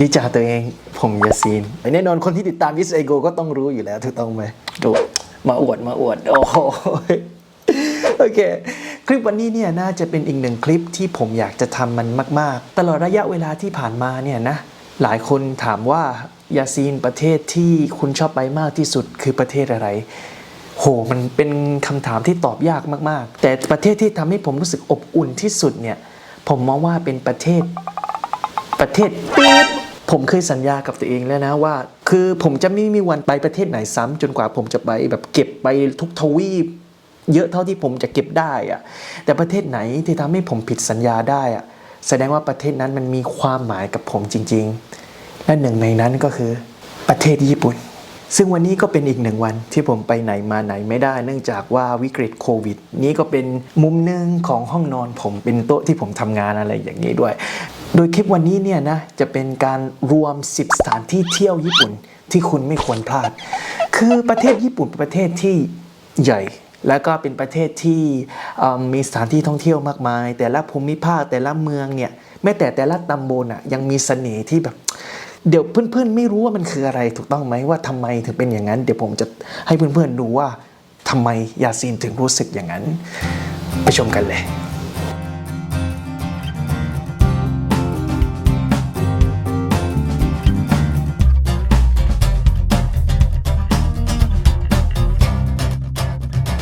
นิจาตัวเอง ผมยาซีนแน่นอนคนที่ติดตามยิสไอโกก็ต้องรู้อยู่แล้วถูกต้องไหมดูมาอวดมาอวด โอ้โหโอเค คลิปวันนี้เนี่ยน่าจะเป็นอีกหนึ่งคลิปที่ผมอยากจะทำมันมาก ๆ ตลอดระยะเวลาที่ผ่านมาเนี่ยนะ หลายคนถามว่ายาซีนประเทศที่คุณชอบไปมากที่สุดคือประเทศอะไร โห มันเป็นคำถามที่ตอบยากมาก ๆ แต่ประเทศที่ทำให้ผมรู้สึกอบอุ่นที่สุดเนี่ย ผมมองว่าเป็นประเทศประเทศปี๊ด ผมเคยสัญญากับตัวเองแล้วนะว่า คือผมจะไม่มีวันไปประเทศไหนซ้ำจนกว่าผมจะไปแบบเก็บไปทุกทวีป เยอะเท่าที่ผมจะเก็บได้อะแต่ประเทศไหนที่ทำให้ผมผิดสัญญาได้อะแสดงว่าประเทศนั้นมันมีความหมายกับผมจริง ๆ และหนึ่งในนั้นก็คือประเทศญี่ปุ่น ซึ่งวันนี้ก็เป็นอีกหนึ่งวันที่ผมไปไหนมาไหนไม่ได้ เนื่องจากว่าวิกฤตโควิด นี้ก็เป็นมุมหนึ่งของห้องนอนผมเป็นโต๊ะที่ผมทำงานอะไรอย่างนี้ด้วย โดยคลิปวันนี้เนี่ยนะจะเป็นการรวม 10 สถานที่เที่ยวญี่ปุ่นที่คุณไม่ควรพลาด คือประเทศญี่ปุ่นเป็นประเทศที่ใหญ่ แล้วก็เป็นประเทศที่มมีสถานที่ท่องเที่ยวมากมาย แต่ละภูมิภาคแต่ละเมืองเนี่ยแม้แต่แต่ละตำบลอะยังมีเสน่ห์ที่แบบเดี๋ยวเพื่อนๆ ไม่รู้ว่ามันคืออะไรถูกต้องไหมว่าทำไมถึงเป็นอย่างนั้น เดี๋ยวผมจะให้เพื่อนๆดูว่าทำไมยาซีนถึงรู้สึกอย่างนั้น ไปชมกันเลย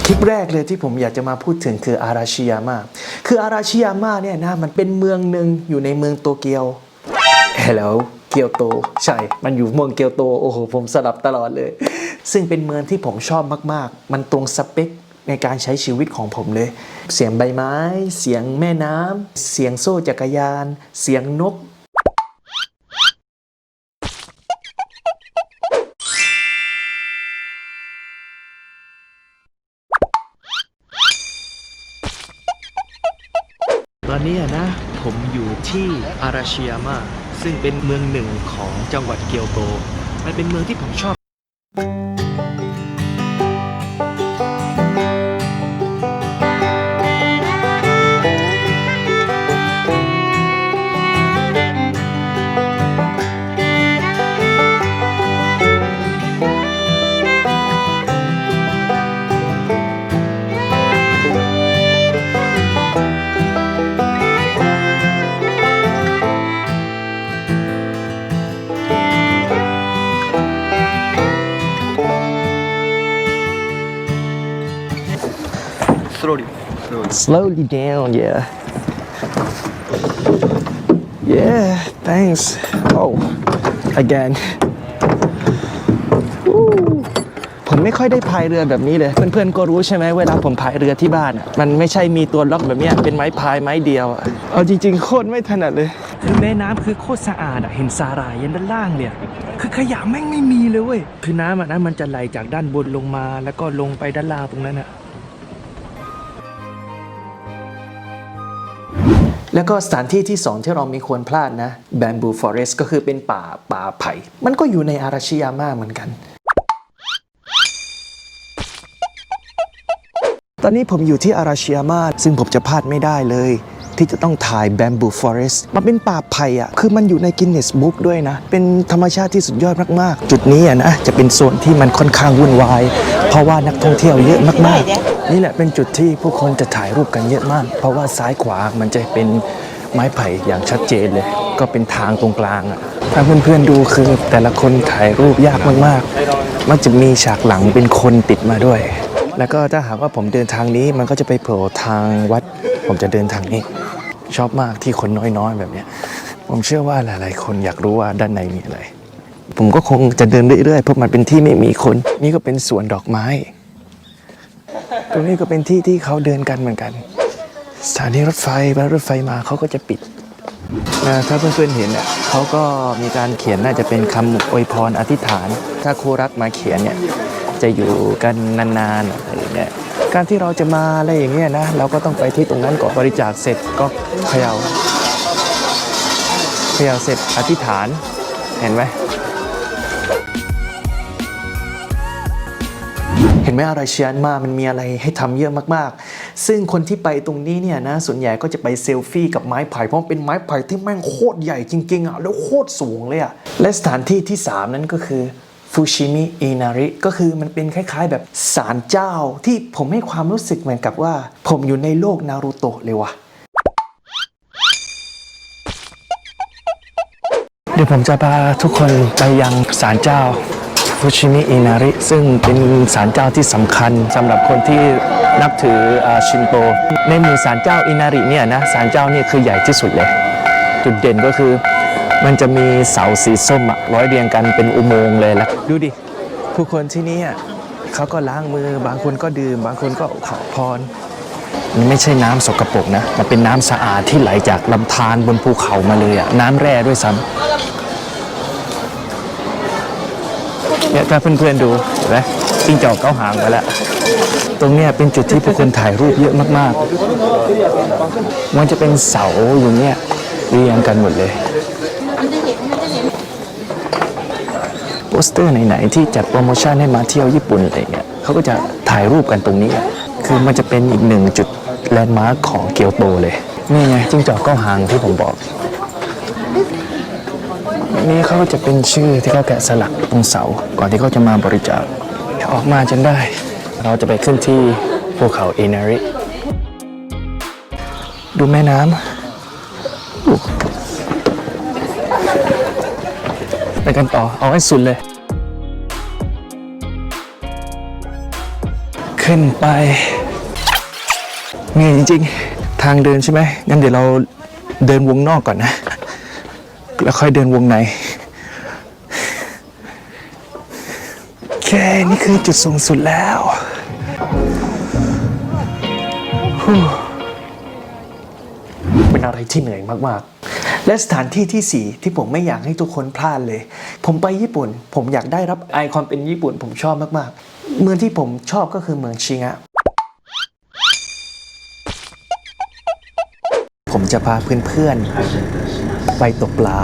คลิปแรกเลยที่ผมอยากจะมาพูดถึงคืออาราชิยาม่าคืออาราชิยาม่าเนี่ยนะมันเป็นเมืองหนึ่งอยู่ในเมืองโตเกียว Hello เกียวโต ใช่ มันอยู่เมืองเกียวโต โอ้โห ผมสลับตลอดเลย ซึ่งเป็นเมืองที่ผมชอบมาก ๆ มันตรงสเปคในการใช้ชีวิตของผมเลย เสียงใบไม้ เสียงแม่น้ำ เสียงโซ่จักรยาน เสียงนก นี้นะ ผมอยู่ที่อาราชิยาม่าซึ่งเป็นเมืองหนึ่งของจังหวัดเกียวโต มันเป็นเมืองที่ผมชอบ Slowly. slowly down yeah yeah thanks oh again Woo. ผมไม่ค่อยได้พายเรือแบบนี้เลย เพื่อนๆก็รู้ใช่ไหมเวลาผมพายเรือที่บ้านอะมันไม่ใช่มีตัวล็อกแบบเนี้ยเป็นไม้พายไม้เดียวอะเอาจริง ๆ โคตรไม่ถนัดเลยคือแม่น้ำคือโคตรสะอาดอะเห็นสาหร่ายยันด้านล่างเนี่ยคือขยะแม่งไม่มีเลยเว้ยคือน้ำอะนะมันจะไหลจากด้านบนลงมา แล้วก็ลงไปด้านล่างตรงนั้นอะ แล้วก็สถานที่ที่สองที่เราไม่ควรพลาดนะ Bamboo Forest ก็คือเป็นป่าป่าไผ่ มันก็อยู่ในอาราชิยาม่าเหมือนกัน ตอนนี้ผมอยู่ที่อาราชิยาม่าซึ่งผมจะพลาดไม่ได้เลย ที่จะต้องถ่าย Bamboo Forest มันเป็นป่าไผ่อะคือมันอยู่ใน Guinness Book ด้วยนะ เป็นธรรมชาติที่สุดยอดมาก ๆ จุดนี้อะนะ จะเป็นโซนที่มันค่อนข้างวุ่นวาย เพราะว่านักท่องเที่ยวเยอะมาก ๆ นี่แหละเป็นจุดที่ผู้คนจะถ่ายรูปกันเยอะมาก เพราะว่าซ้ายขวามันจะเป็นไม้ไผ่อย่างชัดเจนเลย ก็เป็นทางตรงกลางอะถ้าเพื่อนๆดูคือแต่ละคนถ่ายรูปยากมากๆ มันจะมีฉากหลังเป็นคนติดมาด้วย แล้วก็ถ้าหากว่าผมเดินทางนี้มันก็จะไปโผล่ทางวัด ผมจะเดินทางนี้ ชอบมากที่คนน้อยๆแบบเนี้ย ผมเชื่อว่าหลาย ๆ คนอยากรู้ว่าด้านในมีอะไร ผมก็คงจะเดินเรื่อยๆเพราะมันเป็นที่ไม่มีคน นี่ก็เป็นสวนดอกไม้ ตรงนี้ก็เป็นที่ที่เขาเดินกันเหมือนกัน สถานีรถไฟเวลารถไฟมาเขาก็จะปิดนะถ้าเพื่อนๆเห็นเนี่ยเขาก็มีการเขียนน่าจะเป็นคำอวยพรอธิษฐาน ถ้าคู่รักมาเขียนเนี่ยจะอยู่กันนานๆอะไรอย่างเงี้ย การที่เราจะมาอะไรอย่างเงี้ยนะเราก็ต้องไปที่ตรงนั้นก่อนบริจาคเสร็จก็เขยา่าเขย่าเสร็จอธิษฐานเห็นไหมเห็นไหมอะไรเชียนมามันมีอะไรให้ทำเยอะมากๆ ซึ่งคนที่ไปตรงนี้เนี่ยนะส่วนใหญ่ก็จะไปเซลฟี่กับไม้ไผ่เพราะมันเป็นไม้ไผ่ที่แม่งโคตรใหญ่จริงๆอะแล้วโคตรสูงเลยอะและสถานที่ที่ 3 นั้นก็คือ ฟูชิมิอินาริก็คือมันเป็นคล้าย ๆ แบบศาลเจ้าที่ผมให้ความรู้สึกเหมือนกับว่า ผมอยู่ในโลกนารูโตะเลยว่ะเดี๋ยวผมจะพาทุกคนไปยังศาลเจ้าฟูชิมิอินาริ ซึ่งเป็นศาลเจ้าที่สำคัญสำหรับคนที่นับถือชินโต ในหมู่ศาลเจ้าอินาริเนี่ยนะศาลเจ้านี่คือใหญ่ที่สุดเลย จุดเด่นก็คือ มันจะมีเสาสีส้มอะร้อยเรียงกันเป็นอุโมงค์เลยแล้วดูดิผู้คนที่นี่อะเขาก็ล้างมือบางคนก็ดื่ม บางคนก็ขอพรมันไม่ใช่น้ำสกปรกนะมันเป็นน้ำสะอาดที่ไหลจากลำธารบนภูเขามาเลยอะน้ำแร่ด้วยซ้ำเนี่ยถ้าเพื่อนๆดูเห็นไหมจิ้งจอกเก้าหางไปแล้ว ตรงเนี้ยเป็นจุดที่ผู้คนถ่ายรูปเยอะมากๆ มันจะเป็นเสาอยู่เนี่ยเรียงกันหมดเลย โป สเตอร์ไหนๆที่จัดโปรโมชั่นให้มาเที่ยวญี่ปุ่นอะไรเงี้ยเขาก็จะถ่ายรูปกันตรงนี้ คือมันจะเป็นอีกหนึ่งจุดแลนด์มาร์คของเกียวโตเลย นี่ไงจิ้งจอกเก้าหางที่ผมบอก นี่เขาก็จะเป็นชื่อที่เขาแกะสลักตรงเสา ก่อนที่เขาจะมาบริจาคออกมาจนได้ เราจะไปขึ้นที่ภูเขาเอนาริ ดูแม่น้ำ ไปกันต่อ เอาให้สุดเลย ขึ้นไปเหนื่อยจริงๆ ทางเดินใช่ไหมงั้นเดี๋ยวเราเดินวงนอกก่อนนะ แล้วค่อยเดินวงในโอเคนี่คือจุดสูงสุดแล้วเป็นอะไรที่เหนื่อยมาก ๆ และสถานที่ที่ 4 ที่ผมไม่อยากให้ทุกคนพลาดเลย ผมไปญี่ปุ่น ผมอยากได้รับไอความเป็นญี่ปุ่น ผมชอบมากๆ เมืองที่ผมชอบก็คือเมืองชิงะผมจะพาเพื่อนๆไปตกปลา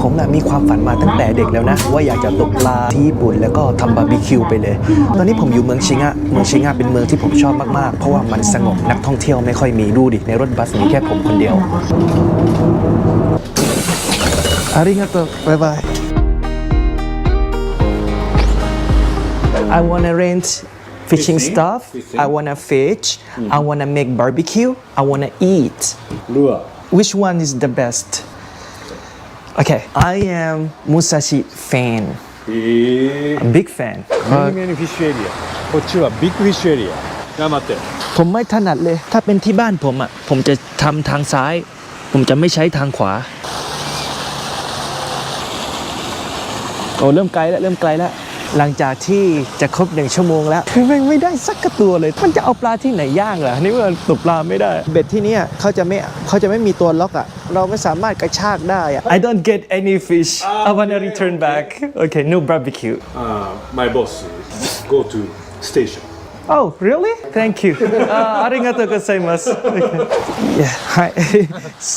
ผมนะมีความฝันมาตั้งแต่เด็กแล้วนะ ว่าอยากจะตกปลาที่ญี่ปุ่นแล้วก็ทำบาร์บีคิวไปเลย ตอนนี้ผมอยู่เมืองชิงะเมืองชิงะเป็นเมืองที่ผมชอบมากๆ เพราะว่ามันสงบนักท่องเที่ยวไม่ค่อยมีดูดิในรถบัสมีแค่ผมคนเดียว อาริงาโตบายบาย I wanna rent fishing stuff I wanna fish I wanna make barbecue I wanna eat Lure. Which one is the best? Okay, I am Musashi fan. えー I'm big fan. メニメニフィッシュエリア。こっちはビッグフィッシュエリア。頑張って。 ผมไม่ถนัดเลย ถ้าเป็นที่บ้านผมอ่ะ ผมจะทำทางซ้าย ผมจะไม่ใช้ทางขวา โอ้เริ่มไกลแล้ว เริ่มไกลแล้ว หลังจากที่จะครบหนึ่งชั่วโมงแล้วคือแม่งไม่ได้สักกระตัวเลย มันจะเอาปลาที่ไหนย่างล่ะนี่มันตกปลาไม่ได้ เบ็ดที่เนี่ยเขาจะไม่เขาจะไม่มีตัวล็อกอ่ะ เราไม่สามารถกระชากได้อ่ะ I don't get any fish I wanna return back Okay no barbecue Uh, my boss go to station. Oh, really? Thank you. Uh, ありがとうございます。Yeah, はい。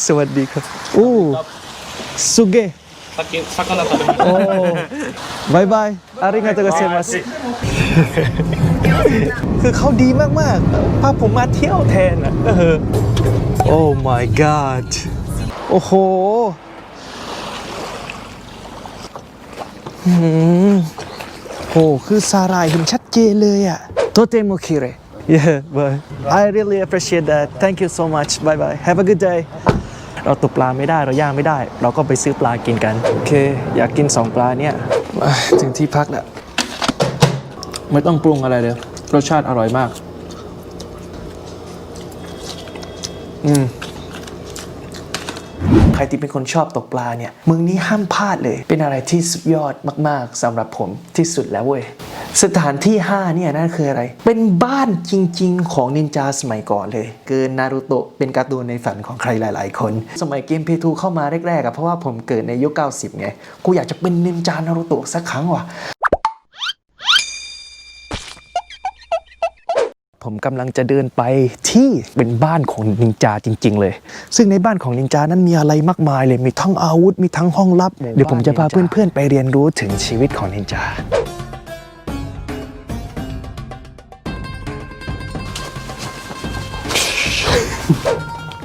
สวัสดีครับโอ้ สุเกะโอ้บายบายอาริงาโตโกเซมัสคือเขาดีมากๆพาผมมาเที่ยวแทนอะเออ Oh my god โอ้โหอืมโอ้คือสาหร่ายเห็นชัดเจนเลยอะโตเตโมคิเร Yeah bye I really appreciate that thank you so much bye bye have a good day เราตกปลาไม่ได้เราย่างไม่ได้ เราก็ไปซื้อปลากินกันโอเค อยากกินสองปลาเนี่ยถึงที่พักแล้วไม่ต้องปรุงอะไรเลยรสชาติอร่อยมาก อืม ครที่เป็นคนชอบตกปลาเนี่ยเมืองนี้ห้ามพลาดเลย เป็นอะไรที่สุดยอดมากๆสำหรับผมที่สุดแล้วเว้ยสถานที่ 5 เนี่ยนั่นคืออะไร เป็นบ้านจริง ๆ ของนินจาสมัยก่อนเลยเกินนารูโตะเป็นการ์ตูนในฝันของใครหลาย ๆ คน สมัยเกมเพทูเข้ามาแรกๆอะเพราะว่าผมเกิดในยุค 90 ไง กูอยากจะเป็นนินจานารูโตะสักครั้งว่ะ ผมกำลังจะเดินไปที่เป็นบ้านของนินจาจริง ๆ เลย ซึ่งในบ้านของนินจานั้นมีอะไรมากมายเลย มีทั้งอาวุธ มีทั้งห้องลับ เดี๋ยวผมจะพาเพื่อนๆไปเรียนรู้ถึงชีวิตของนินจา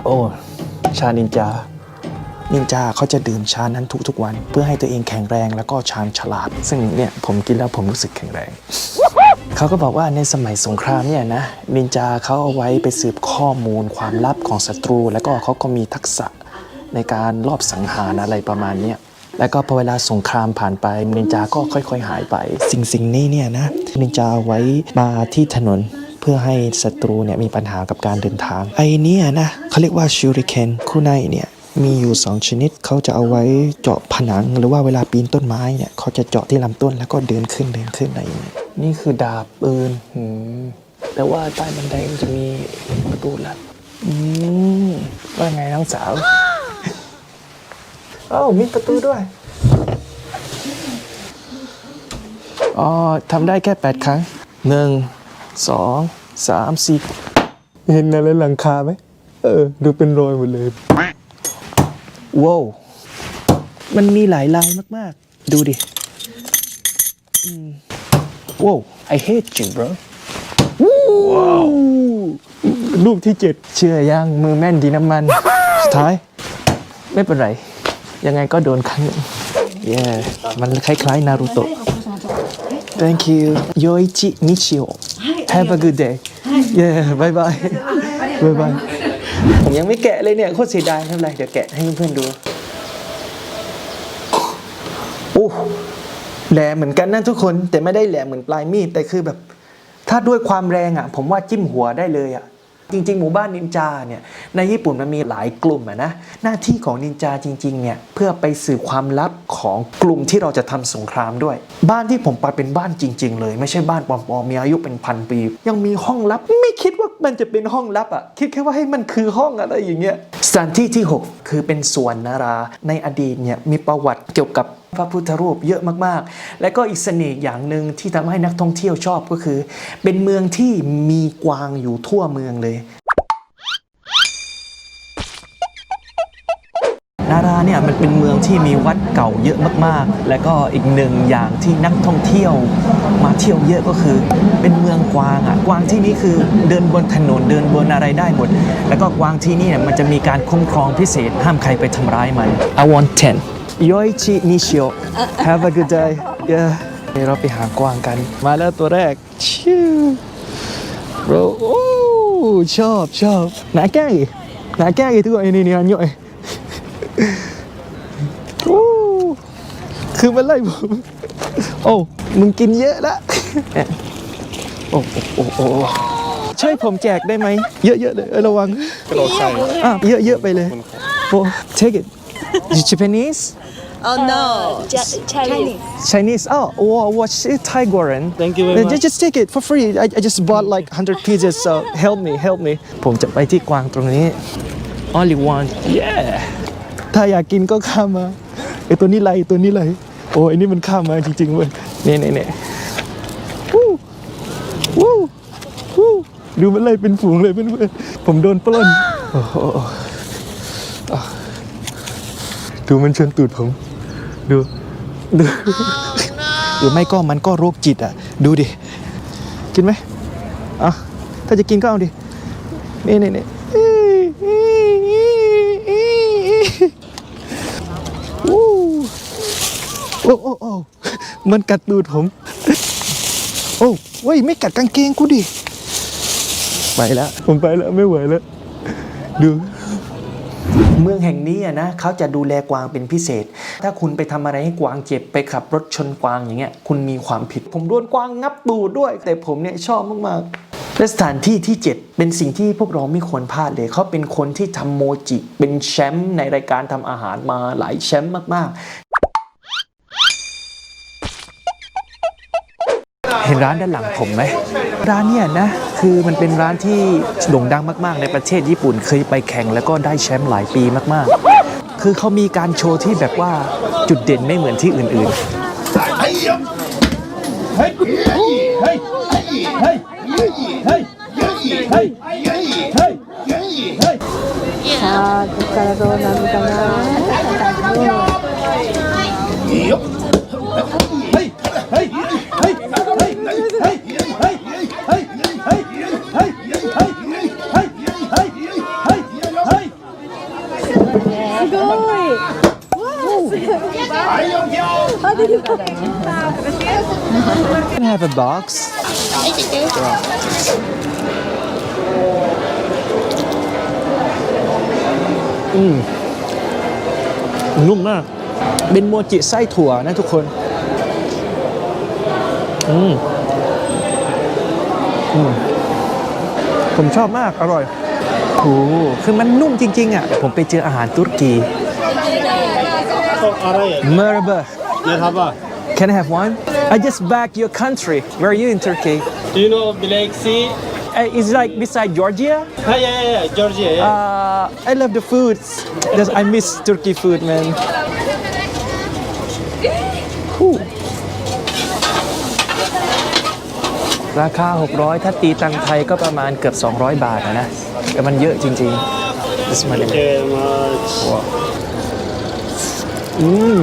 โโอ้ชานินจา นินจาเขาจะดื่มชานั้นทุกๆวัน เพื่อให้ตัวเองแข็งแรงแล้วก็ชาญฉลาด ซึ่งเนี่ยผมกินแล้วผมรู้สึกแข็งแรง เขาก็บอกว่าในสมัยสงครามเนี่ยนะนินจาเขาเอาไว้ไปสืบข้อมูลความลับของศัตรู แล้วก็เขาก็มีทักษะในการลอบสังหารอะไรประมาณเนี้ยแล้วก็พอเวลาสงครามผ่านไปนินจาก็ค่อย ๆ หายไป สิ่งสิ่งนี้เนี่ยนะนินจาเอาไว้มาที่ถนนเพื่อให้ศัตรูเนี่ยมีปัญหากับการเดินทางไอเนี่นะเขาเรียกว่าชูริเคนคู่ในเนี่ย มีอยู่ 2 ชนิดเขาจะเอาไว้เจาะผนัง หรือว่าเวลาปีนต้นไม้เนี่ยเขาจะเจาะที่ลำต้นแล้วก็เดินขึ้นเดินขึ้นอะไรอย่างเงี้ยนี่คือดาบปืนหืมแต่ว่าใต้บันไดมันจะมีประตูลับอืมว่าไงน้องสาวเอ้ามีประตูด้วยอ๋อทำได้แค่ 8 ครั้งหนึ่งสองสามสี่เห็นอะไรหลังคาไหมเออ ดูเป็นรอยหมดเลย ว้าวมันมีหลายลายมาก ๆ ดูดิอืมว้าว I hate you bro ว้าวรูปที่เจ็ดเชื่อยังมือแม่นดีน้ำมัน สุดท้าย ไม่เป็นไร ยังไงก็โดนครั้งหนึ่ง yeah มันคล้าย ๆ นารูโตะ thank you Yoichi Michio have a good day yeah bye bye bye bye ผมยังไม่แกะเลยเนี่ยโคตรเสียดายไม่เป็นไรเดี๋ยวแกะให้เพื่อนๆดูโอ้แหลมเหมือนกันนะทุกคนแต่ไม่ได้แหลมเหมือนปลายมีดแต่คือแบบ ถ้าด้วยความแรงอะ ผมว่าจิ้มหัวได้เลยอะจริง ๆ หมู่บ้านนินจาเนี่ยในญี่ปุ่นมันมีหลายกลุ่มอะนะหน้าที่ของนินจาจริงๆเนี่ยเพื่อไปสืบความลับของกลุ่มที่เราจะทำสงครามด้วย บ้านที่ผมไปเป็นบ้านจริง ๆ เลย ไม่ใช่บ้านปลอมๆมีอายุเป็นพันปี ยังมีห้องลับไม่คิดว่า มันจะเป็นห้องลับอะคิดแค่ว่าให้มันคือห้องอะไรอย่างเงี้ยสถานที่ที่ 6 คือเป็นสวนนาราในอดีตเนี่ยมีประวัติเกี่ยวกับพระพุทธรูปเยอะมากๆ และก็อีกเสน่ห์อย่างหนึ่งที่ทำให้นักท่องเที่ยวชอบก็คือ เป็นเมืองที่มีกวางอยู่ทั่วเมืองเลย นาราเนี่ยมันเป็นเมืองที่มีวัดเก่าเยอะมากๆ และก็อีกหนึ่งอย่างที่นักท่องเที่ยวมาเที่ยวเยอะก็คือ เป็นเมืองกวางอะกวางที่นี่คือเดินบนถนนเดินบนอะไรได้หมด แล้วก็กวางที่นี่เนี่ยมันจะมีการคุ้มครองพิเศษห้ามใครไปทำร้ายมัน I want 10 Yoichi Nishio Have a good day yeah เดี๋ยวเราไปหากวางกัน มาแล้วตัวแรกชิว bro โอ้ชอบชอบหนาแก้อีหนาแก้อีทุกคนนี่นี่อันย่อย โอ้คือมันไล่ผมโอ้มึงกินเยอะละโอ้โอ้โอ้โอ้ช่วยผมแจกได้ไหม เยอะๆเลยเออระวังกระโดดใส่อะเยอะๆไปเลยโอ้ take it You Japanese Oh no, Ja- Chinese. Chinese oh wow what's it Thai Goran Thank you very Uh, much. just, just take it for free I, I just bought like 100 pieces so help me help me ผมจะไปที่กวางตรงนี้ only one yeah ถ้าอยากกินก็ข้ามมาไอตัวนี้ไรตัวนี้ไรโอ้ไอนี่มันข้ามมาจริงๆเว้ยเนี่ยเนี่ยเนี่ยวู้วู้วู้ดูมันไล่เป็นฝูงเลยเพื่อนๆผมโดนปล้นโอ้โหดูมันชนตูดผมดูดูหรือไม่ก็มันก็โรคจิตอะ ดูดิ กินไหมอะถ้าจะกินก็เอาดินี่นี่นี่โอ้ โอ้โอ้โอ้มันกัดตูดผม โอ้เว้ยไม่กัดกางเกงกูดิ ไปแล้ว ผมไปแล้วไม่ไหวแล้ว ดู เมืองแห่งนี้นะเขาจะดูแลกวางเป็นพิเศษ ถ้าคุณไปทำอะไรให้กวางเจ็บไปขับรถชนกวางอย่างเงี้ย คุณมีความผิด ผมโดนกวางงับตูดด้วย แต่ผมเนี่ยชอบมากๆและสถานที่ที่ 7 เป็นสิ่งที่พวกเราไม่ควรพลาดเลย เขาเป็นคนที่ทำโมจิ เป็นแชมป์ในรายการทำอาหารมาหลายแชมป์มาก เห็นร้านด้านหลังผมไหม ร้านเนี่ยนะ คือมันเป็นร้านที่โด่งดังมากๆ ในประเทศญี่ปุ่นเคยไปแข่งแล้วก็ได้แชมป์หลายปีมากๆ คือเขามีการโชว์ที่แบบว่าจุดเด่นไม่เหมือนที่อื่นๆ さあ、ここからどうなるかな。 Can I have a box? Mm. นุ่มมาก เป็นโมจิไส้ถั่วนะทุกคน อืม อืม ผมชอบมาก อร่อย โอ้คือมันนุ่มจริง ๆ อะ ผมไปเจออาหารตุรกีเมอร์เบอร์ Merhaba. Can I have one? I just back your country. Where are you in Turkey? Do you know Black Sea? Uh, It's like beside Georgia. Ah, yeah, yeah, yeah, Georgia. Yeah. Uh, I love the food. Just I miss Turkey food, man. Whew. ราคา 600 ถ้าตีตังไทยก็ประมาณเกือบ 200 บาทอะนะ แต่มันเยอะจริงๆ This money. Very much. อืม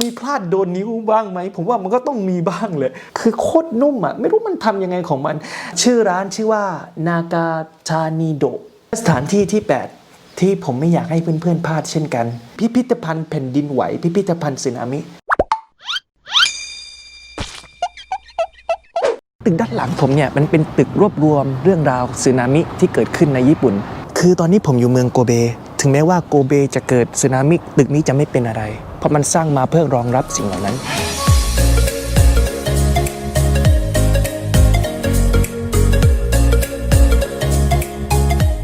มีพลาดโดนนิ้วบ้างไหม ผมว่ามันก็ต้องมีบ้างเลย คือโคตรนุ่มอะ ไม่รู้มันทำยังไงของมัน ชื่อร้านชื่อว่านากาทานิโดสถานที่ที่ 8 ที่ผมไม่อยากให้เพื่อนๆพลาดเช่นกัน พิพิธภัณฑ์แผ่นดินไหว พิพิธภัณฑ์สึนามิ ตึกด้านหลังผมเนี่ยมันเป็นตึกรวบรวมเรื่องราวสึนามิที่เกิดขึ้นในญี่ปุ่น คือตอนนี้ผมอยู่เมืองโกเบ ถึงแม้ว่าโกเบจะเกิดสึนามิตึกนี้จะไม่เป็นอะไร เพราะมันสร้างมาเพื่อรองรับสิ่งเหล่านั้น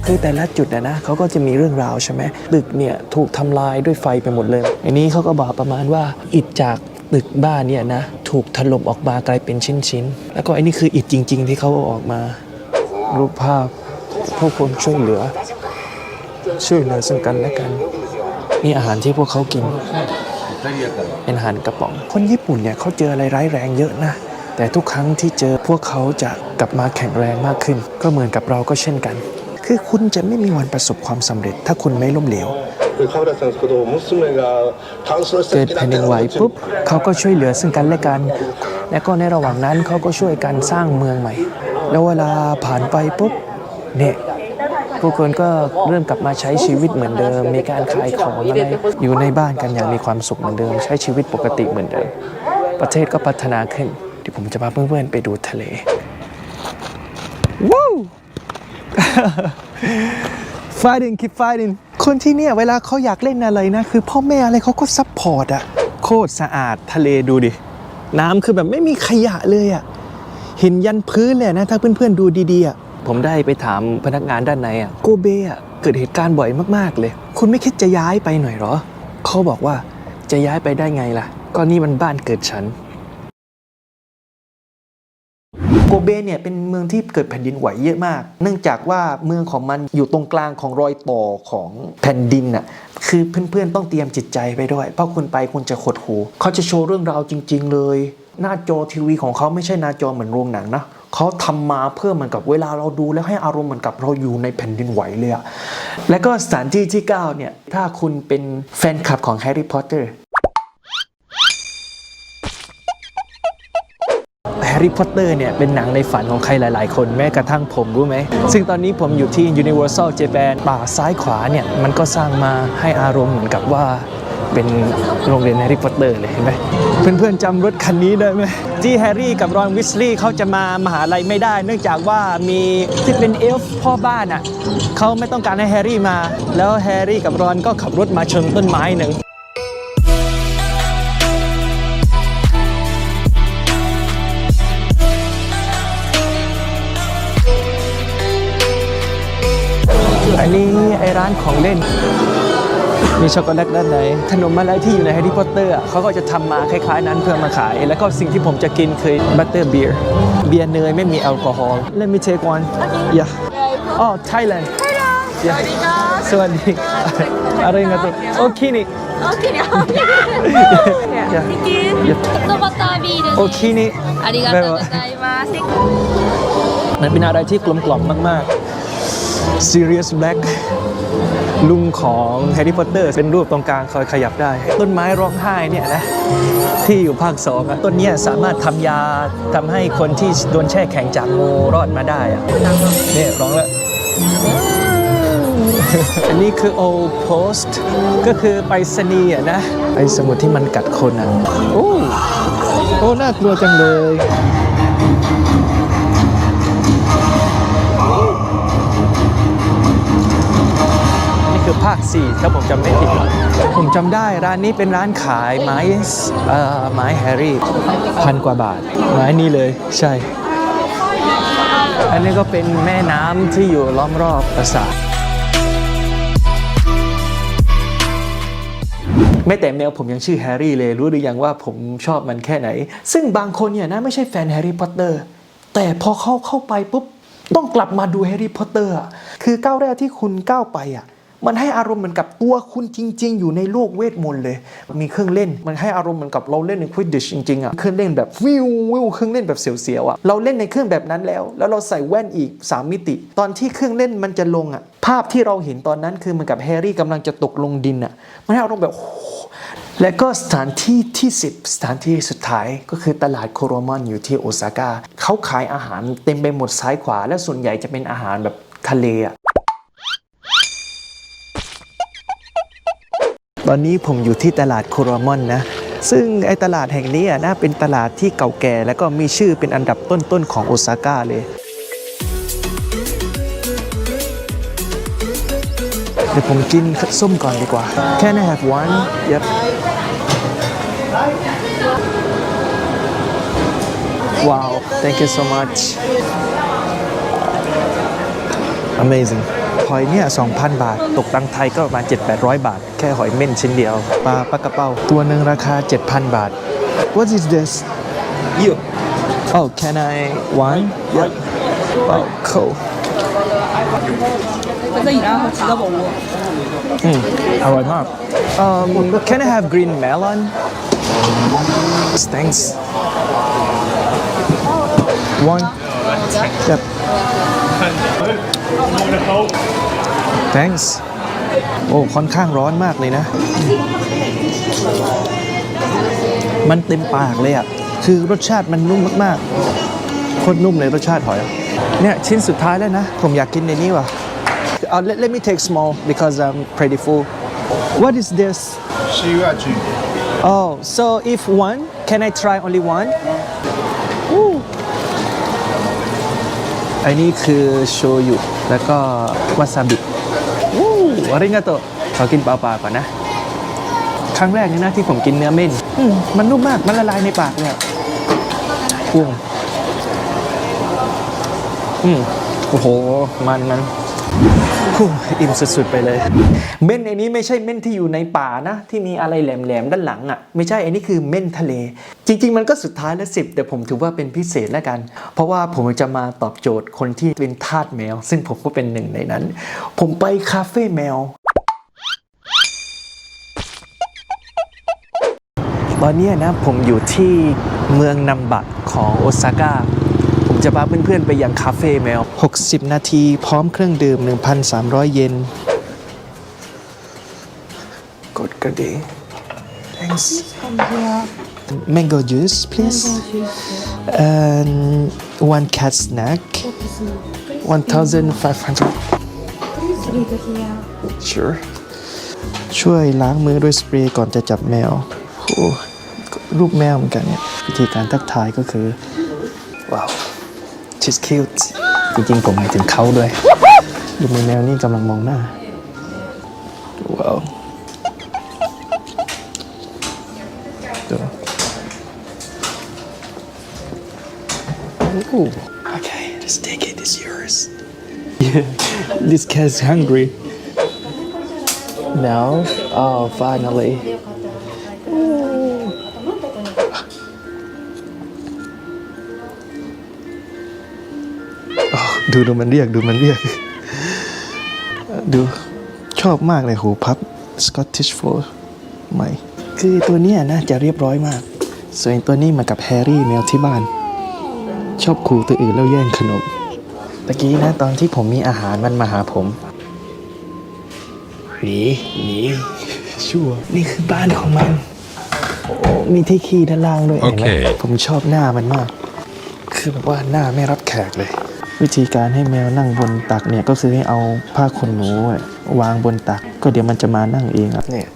คือแต่ละจุดนะนะเขาก็จะมีเรื่องราวใช่ไหมตึกเนี่ยถูกทำลายด้วยไฟไปหมดเลย อันนี้เขาก็บอกประมาณว่าอิฐจาก ตึกบ้านเนี่ยนะถูกถล่มออกมากลายเป็นชิ้นๆ แล้วก็อันนี้คืออิฐจริง ๆ ที่เขาเอาออกมา รูปภาพพวกคนช่วยเหลือ ช่วยเหลือซึ่งกันและกัน นี่อาหารที่พวกเขากิน เป็นอาหารกระป๋อง คนญี่ปุ่นเนี่ยเขาเจออะไรร้ายแรงเยอะนะแต่ทุกครั้งที่เจอพวกเขาจะกลับมาแข็งแรงมากขึ้น ก็เหมือนกับเราก็เช่นกัน คือคุณจะไม่มีวันประสบความสำเร็จ ถ้าคุณไม่ล้มเหลว เกิดแผ่นดินไหวปุ๊บเขาก็ช่วยเหลือซึ่งกันและกัน และก็ในระหว่างนั้นเขาก็ช่วยกันสร้างเมืองใหม่ แล้วเวลาผ่านไปปุ๊บเนี่ยผู้คนก็เริ่มกลับมาใช้ชีวิตเหมือนเดิม มีการขายของอะไรอยู่ในบ้านกันอย่างมีความสุขเหมือนเดิม ใช้ชีวิตปกติเหมือนเดิม ประเทศก็พัฒนาขึ้นที่ผมจะพาเพื่อนๆไปดูทะเลว้าว fighting keep fighting คนที่เนี่ยเวลาเขาอยากเล่นอะไรนะ คือพ่อแม่อะไรเขาก็ซัพพอร์ตอะโคตรสะอาดทะเลดูดิ น้ำคือแบบไม่มีขยะเลยอะเห็นยันพื้นเลยนะ ถ้าเพื่อนๆดูดีๆอะผมได้ไปถามพนักงานด้านในอะโกเบอะเกิดเหตุการณ์บ่อยมากๆเลย คุณไม่คิดจะย้ายไปหน่อยเหรอ เขาบอกว่าจะย้ายไปได้ไงล่ะ ก็นี่มันบ้านเกิดฉัน โกเบเนี่ยเป็นเมืองที่เกิดแผ่นดินไหวเยอะมาก เนื่องจากว่าเมืองของมันอยู่ตรงกลางของรอยต่อของแผ่นดินน่ะคือเพื่อนๆต้องเตรียมจิตใจไปด้วย เพราะคุณไปคุณจะขดหูเขาจะโชว์เรื่องราวจริง ๆ เลย หน้าจอทีวีของเขาไม่ใช่หน้าจอเหมือนโรงหนังนะเขาทำมาเพื่อเหมือนกับเวลาเราดูแล้วให้อารมณ์เหมือนกับเราอยู่ในแผ่นดินไหวเลยอะและก็สถานที่ที่9เนี่ยถ้าคุณเป็นแฟนคลับของแฮร์รี่พอตเตอร์ ร์รี่พอตเตอร์เนี่ยเป็นหนังในฝันของใครหลาย ๆ คนแม้กระทั่งผมรู้ไหม ซึ่งตอนนี้ผมอยู่ที่ Universal Japan ป่าซ้ายขวาเนี่ยมันก็สร้างมาให้อารมณ์เหมือนกับว่าเป็นโรงเรียนแฮร์รี่พอตเตอร์เลยเห็นไหมเพื่อนๆจำรถคันนี้ได้ไหมที่แฮร์รี่กับรอนวิสลีย์เขาจะมามหาลัยไม่ได้ เนื่องจากว่ามีที่เป็นเอลฟ์พ่อบ้านอะเขาไม่ต้องการให้แฮร์รี่มา แล้วแฮร์รี่กับรอนก็ขับรถมาชนต้นไม้หนึ่ง นนี้ไอร้านของเล่น มีช็อกโกแลตด้านในขนมอะไรที่อยู่ในแฮร์รี่พอตเตอร์เขาก็จะทำมาคล้ายๆนั้นเพื่อมาขาย แล้วก็สิ่งที่ผมจะกินคือบัตเตอร์เบียร์เบียร์เนยไม่มีแอลกอฮอล์ Let me take one yeah oh Thailand yeah สวัสดีอะไรเงี้ยตัวโอเคนี่ 大きに大きに yeah ホットバタービールです โอเคนี่ ありがとうございます。 มันเป็นอะไรที่กลมกล่อมมาก ๆ Serious Black ลุงของแฮร์รี่พอตเตอร์เป็นรูปตรงกลางคอยขยับได้ ต้นไม้ร้องไห้เนี่ยนะ ที่อยู่ภาคสองต้นนี้สามารถทำยาทำให้คนที่โดนแช่แข็งจากงูรอดมาได้อะเนี่ยร้องแล้วอันนี้คือ old post ก็คือไปสนีย์อะนะไปสมุดที่มันกัดคนอะ โอ้โอ้น่ากลัวจังเลย 4 ถ้าผมจำไม่ผิดผมจำได้ร้านนี้เป็นร้านขายไม้เอ่อไม้แฮร์รี่พันกว่าบาท ไม้นี้เลยใช่ อันนี้ก็เป็นแม่น้ำที่อยู่ล้อมรอบปราสาทแม้แต่แมวผมยังชื่อแฮร์รี่เลยรู้หรือยังว่าผมชอบมันแค่ไหน ซึ่งบางคนเนี่ยนะไม่ใช่แฟนแฮร์รี่พอตเตอร์แต่พอเข้าเข้าไปปุ๊บ ต้องกลับมาดูแฮร์รี่พอตเตอร์คือก้าวแรกที่คุณก้าวไปอะ มันให้อารมณ์เหมือนกับตัวคุณจริง ๆ อยู่ในโลกเวทมนต์เลย มีเครื่องเล่น มันให้อารมณ์เหมือนกับเราเล่นในควิดดิชจริงๆอะ เครื่องเล่นแบบวิววิวเครื่องเล่นแบบเสียวๆอะ เราเล่นในเครื่องแบบนั้นแล้ว แล้วเราใส่แว่นอีก 3 มิติ ตอนที่เครื่องเล่นมันจะลงอะ ภาพที่เราเห็นตอนนั้นคือเหมือนกับแฮร์รี่กำลังจะตกลงดินอะ มันให้อารมณ์แบบโอ้โหและก็สถานที่ที่ 10 สถานที่สุดท้ายก็คือตลาดโคโรมอนอยู่ที่โอซาก้าเขาขายอาหารเต็มไปหมดซ้ายขวา และส่วนใหญ่จะเป็นอาหารแบบทะเลอะ ตอนนี้ผมอยู่ที่ตลาดโครมอนนะ ซึ่งไอตลาดแห่งนี้อะน่าเป็นตลาดที่เก่าแก่ แล้วก็มีชื่อเป็นอันดับต้นๆของโอซาก้าเลยเดี๋ยวผมกินส้มก่อนดีกว่า Can I have one? Yep. Wow, thank you so much. Amazing. หอยเนี่ย2,000บาท ตกตังไทยก็ประมาณ 7-800 บาท แค่หอยเม่นชิ้นเดียว ปลาปลากระเป้า ตัวหนึ่งราคา 7,000 บาท What is this? You. Oh, can I one? Yep. Wow, cool. อืมอร่อยมาก um, Can I have green melon? Thanks. One. Yep. Thanks. โอ้ค่อนข้างร้อนมากเลยนะ มันเต็มปากเลยอะ คือรสชาติมันนุ่มมากๆโคตรนุ่มเลยรสชาติหอย เนี่ย ชิ้นสุดท้ายแล้วนะ ผมอยากกินในนี้ว่ะ Uh, let, let me take small because I'm pretty full. What is this? Shiwachi. Oh, so if one, can I try only one? Ooh. อันนี้คือโชยุแล้วก็วาซาบิ อู้อาริงาโตะขอกินเปล่าๆก่อนนะ ครั้งแรกนี่นะที่ผมกินเนื้อเม่นอืมมันนุ่มมาก มันละลายในปากเลยอะกุ้งอืมโอ้โห มันมันโอิ่มสุดๆไปเลย เม่นในนี้ไม่ใช่เม่นที่อยู่ในป่านะ ที่มีอะไรแหลมๆด้านหลังอะ่ะ ไม่ใช่อันนี้คือเม่นทะเล จริง ๆ มันก็สุดท้ายแล้วสิบแต่ผมถือว่าเป็นพิเศษแล้วกัน เพราะว่าผมจะมาตอบโจทย์คนที่เป็นทาสแมว ซึ่งผมก็เป็นหนึ่งในนั้น ผมไปคาเฟ่แมวตอนนี้นะผมอยู่ที่เมืองนัมบะของโอซาก้า จะพาเพื่อนๆ ไปยังคาเฟ่แมว 60 นาทีพร้อมเครื่องดื่ม 1,300 เยน กดกระดิ่ง thanks mango juice please and one cat snack 1,500 sure ช่วยล้างมือด้วยสเปรย์ก่อนจะจับแมวโอ้รูปแมวเหมือนกันเนี่ย วิธีการทักทายก็คือว้าว she's cute จริงๆ ผมหมายถึงเขาด้วย ดูมือแมวนี่กำลังมองหน้า ว้าวดู Ooh. Okay, just take it. It's yours. Yeah, this cat's hungry. No? Oh, finally. ดูดูมันเรียกดูมันเรียก ดูชอบมากเลยหูพับ Scottish Fold ใหม่ คือตัวเนี้ยนะจะเรียบร้อยมาก ส่วนตัวนี้มากับแฮร์รี่แมวที่บ้าน ชอบขู่ตัวอื่นแล้วแย่งขนมตะกี้นะตอนที่ผมมีอาหารมันมาหาผมหนีหนีชัวร์นี่คือบ้านของมันโอ้มีที่ขี้ด้านล่างด้วยเห็นไหมโอเคผมชอบหน้ามันมาก คือแบบว่าหน้าไม่รับแขกเลย วิธีการให้แมวนั่งบนตักเนี่ยก็คือให้เอาผ้าขนหนูวางบนตัก ก็เดี๋ยวมันจะมานั่งเองอะเนี่ย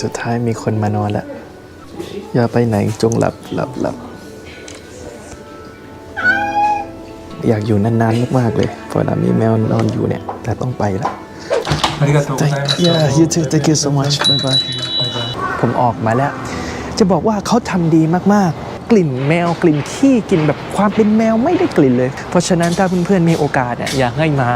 สุดท้ายมีคนมานอนละอย่าไปไหนจงหลับหลับหลับอยากอยู่นานๆมากๆเลยพอเรามีแมวนอนอยู่เนี่ยแต่ต้องไปละ Thank- Yeah you too thank you so much bye bye ผมออกมาแล้ว จะบอกว่าเขาทำดีมากๆ กลิ่นแมวกลิ่นขี้กลิ่นแบบความเป็นแมวไม่ได้กลิ่นเลย เพราะฉะนั้นถ้าเพื่อนๆมีโอกาสเนี่ยอยากให้มา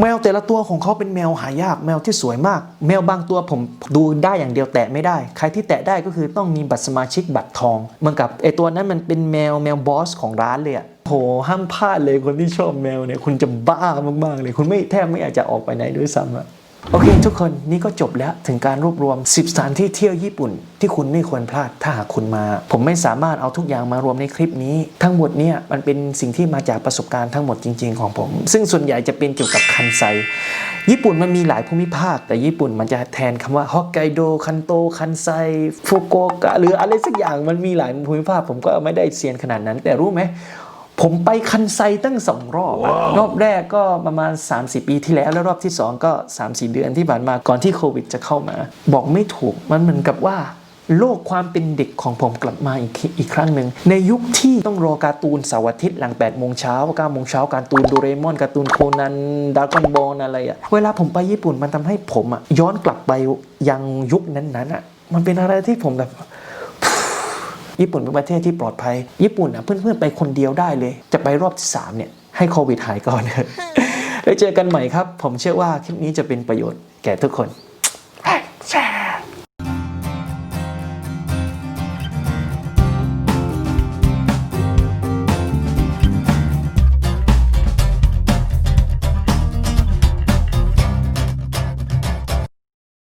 แมวแต่ละตัวของเขาเป็นแมวหายากแมวที่สวยมาก แมวบางตัวผมดูได้อย่างเดียวแตะไม่ได้ ใครที่แตะได้ก็คือต้องมีบัตรสมาชิกบัตรทองเหมือนกับไอตัวนั้นมันเป็นแมวแมวบอสของร้านเลยอะโหห้ามพลาดเลยคนที่ชอบแมวเนี่ยคุณจะบ้ามากๆเลย คุณไม่แทบไม่อยากจะออกไปไหนด้วยซ้ำอะ โอเค ทุกคนนี่ก็จบแล้วถึงการรวบรวม 10 สถานที่เที่ยวญี่ปุ่น ที่คุณไม่ควรพลาดถ้าหากคุณมา ผมไม่สามารถเอาทุกอย่างมารวมในคลิปนี้ ทั้งหมดเนี่ยมันเป็นสิ่งที่มาจากประสบการณ์ทั้งหมดจริง ๆ ของผม ซึ่งส่วนใหญ่จะเป็นเกี่ยวกับคันไซ ญี่ปุ่นมันมีหลายภูมิภาค แต่ญี่ปุ่นมันจะแทนคำว่าฮอกไกโดคันโตคันไซฟุกุโอกะหรืออะไรสักอย่างมันมีหลายภูมิภาคผมก็ไม่ได้เซียนขนาดนั้น แต่รู้ไหม ผมไปคันไซตั้งสองรอบอะรอบแรกก็ประมาณ 30 ปีที่แล้ว แล้วรอบที่ 2 ก็ 3-4 เดือนที่ผ่านมาก่อนที่โควิดจะเข้ามา บอกไม่ถูกมันเหมือนกับว่า โลกความเป็นเด็กของผมกลับมาอีกทีอีกครั้งหนึ่ง ในยุคที่ต้องรอการ์ตูนเสาร์อาทิตย์หลัง8โมงเช้า9โมงเช้าการ์ตูนโดเรมอนการ์ตูนโคนันดากอนบอลอะไรอะเวลาผมไปญี่ปุ่นมันทำให้ผมอะย้อนกลับไปยังยุคนั้นๆอะมันเป็นอะไรที่ผมแบบ ญี่ปุ่นเป็นประเทศที่ปลอดภัย ญี่ปุ่นอะเพื่อนๆไปคนเดียวได้เลย จะไปรอบที่3เนี่ยให้โควิดหายก่อนแล้เจอกันใหม่ครับ ผมเชื่อว่าคลิปนี้จะเป็นประโยชน์แก่ทุกคนแช